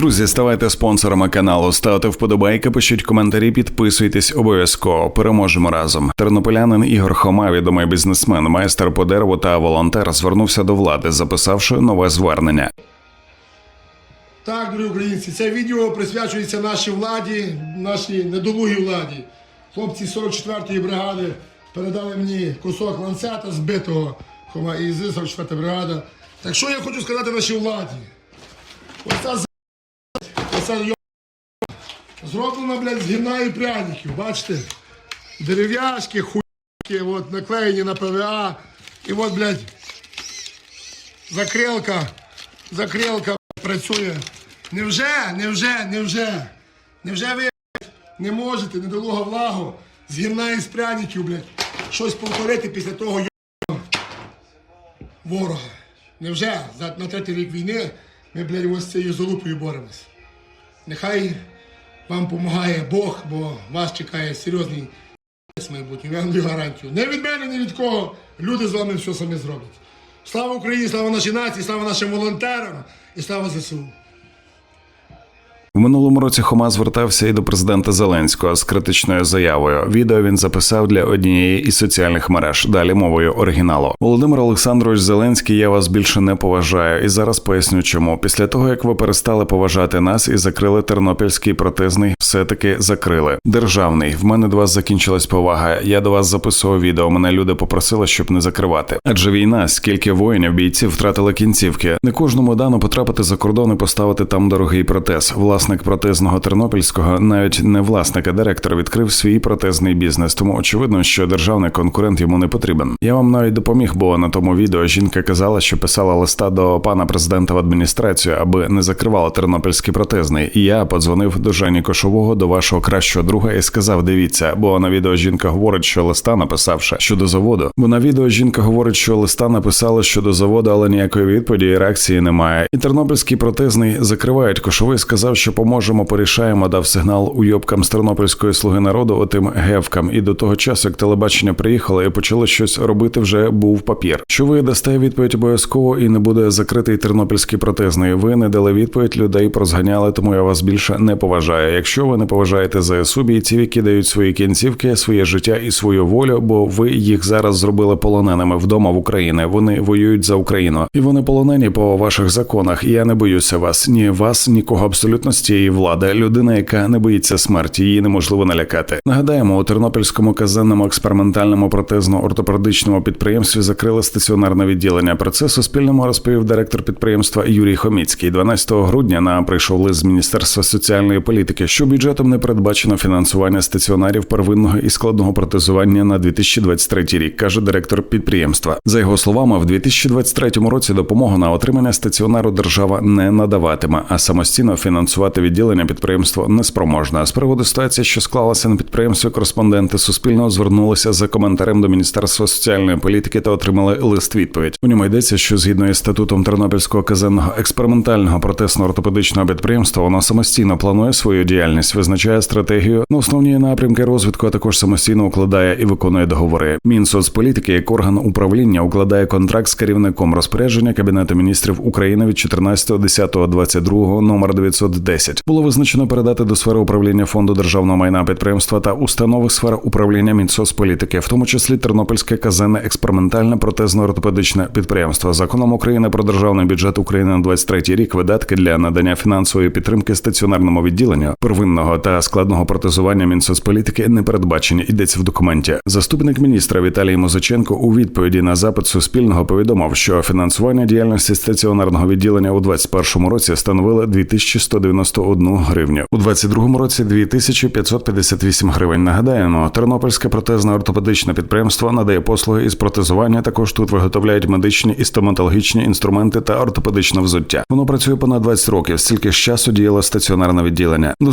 Друзі, ставайте спонсорами каналу, ставте вподобайки, пишіть коментарі, підписуйтесь обов'язково. Переможемо разом. Тернополянин Ігор Хома, відомий бізнесмен, майстер по дереву та волонтер, звернувся до влади, записавши нове звернення. Так, дорогі українці, це відео присвячується нашій владі, нашій недолугій владі. Хлопці 44-ї бригади передали мені кусок ланцета збитого хома із 44-та бригада. Так що я хочу сказати нашій владі? З... оця йо... зроблена, блядь, з гімна і пряників, бачите? Дерев'яшки, хуйки, от, наклеєні на ПВА. І от, блядь, закрилка, закрилка працює. Невже, невже, невже, невже ви не можете, недолуга влагу, з гімна з пряників, блядь, щось повторити після того ворога? Невже на третій рік війни ми, блядь, ось з цією залупою боремось? Нехай вам допомагає Бог, бо вас чекає серйозний майбутнє, я даю гарантію. Не від мене, ні від кого. Люди з вами все самі зроблять. Слава Україні, слава нашій нації, слава нашим волонтерам і слава ЗСУ. Минулому році Хома звертався і до президента Зеленського з критичною заявою. Відео він записав для однієї із соціальних мереж. Далі мовою оригіналу. Володимир Олександрович Зеленський, я вас більше не поважаю, і зараз поясню, чому. Після того як ви перестали поважати нас і закрили тернопільський протезний, все таки закрили. Державний. В мене до вас закінчилась повага. Я до вас записував відео. Мене люди попросили, щоб не закривати. Адже війна, скільки воїнів, бійців втратили кінцівки. Не кожному дано потрапити за кордон і поставити там дорогий протез. Власник протезного тернопільського, навіть не власник, а директор, відкрив свій протезний бізнес. Тому очевидно, що державний конкурент йому не потрібен. Я вам навіть допоміг, бо на тому відео жінка казала, що писала листа до пана президента в адміністрацію, аби не закривала тернопільський протезний. І я подзвонив до Жені Кошового, до вашого кращого друга, і сказав: дивіться, бо на відео жінка говорить, що листа написавши щодо заводу. Бо на відео жінка говорить, що листа написали щодо заводу, але ніякої відповіді і реакції немає. І тернопільський протезний закривають. Кошовий сказав, що поможемо, порішаємо, дав сигнал уйобкам з тернопільської слуги народу, отим гевкам. І до того часу, як телебачення приїхало і почало щось робити, вже був папір. Що ви дасте відповідь обов'язково і не буде закритий тернопільський протезний. Ви не дали відповідь, людей прозганяли, тому я вас більше не поважаю. Якщо ви не поважаєте ЗСУ, бійців, які дають свої кінцівки, своє життя і свою волю, бо ви їх зараз зробили полоненими вдома в Україні. Вони воюють за Україну, і вони полонені по ваших законах. Я не боюся вас, ні вас, нікого абсолютно з цієї влади. Людина, яка не боїться смерті, її неможливо налякати. Нагадаємо, у Тернопільському казенному експериментальному протезно-ортопедичному підприємстві закрили стаціонарне відділення. Про це Суспільному розповів директор підприємства Юрій Хоміцький. 12 грудня нам прийшов лист з Міністерства соціальної політики, що бюджетом не передбачено фінансування стаціонарів первинного і складного протезування на 2023 рік, каже директор підприємства. За його словами, в 2023 році допомогу на отримання стаціонару держава не надаватиме, а самостійно фінансувати відділення підприємство неспроможне. З приводу ситуації, що склалася на підприємстві, кореспонденти Суспільного звернулися за коментарем до Міністерства соціальної політики та отримали лист відповідь. У ньому йдеться, що згідно із статутом Тернопільського казенного експериментального протезно-ортопедичного підприємства, воно самостійно планує свою діяльність, визначає стратегію на основні напрямки розвитку, а також самостійно укладає і виконує договори. Мінсоцполітики як орган управління укладає контракт з керівником розпорядження Кабінету міністрів України від 14.10.22 номер 910. Було визначено передати до сфери управління фонду державного майна підприємства та установи сфери управління Мінсоцполітики, в тому числі Тернопільське казенне експериментальне протезно-ортопедичне підприємство. Законом України про державний бюджет України на 23 рік видатки для надання фінансової підтримки стаціонарному відділенню первинного та складного протезування Мінсоцполітики не передбачені. Йдеться в документі. Заступник міністра Віталій Музиченко у відповіді на запит Суспільного повідомив, що фінансування діяльності стаціонарного відділення у 2021 році становило 2191 гривню. У 2022 році 2558 гривень. Нагадаємо, Тернопільське протезне ортопедичне підприємство надає послуги із протезування. Також тут виготовляють медичні і стоматологічні інструменти та ортопедичне взуття. Воно працює понад 20 років. Стільки ж часу діяло стаціонарне відділення. До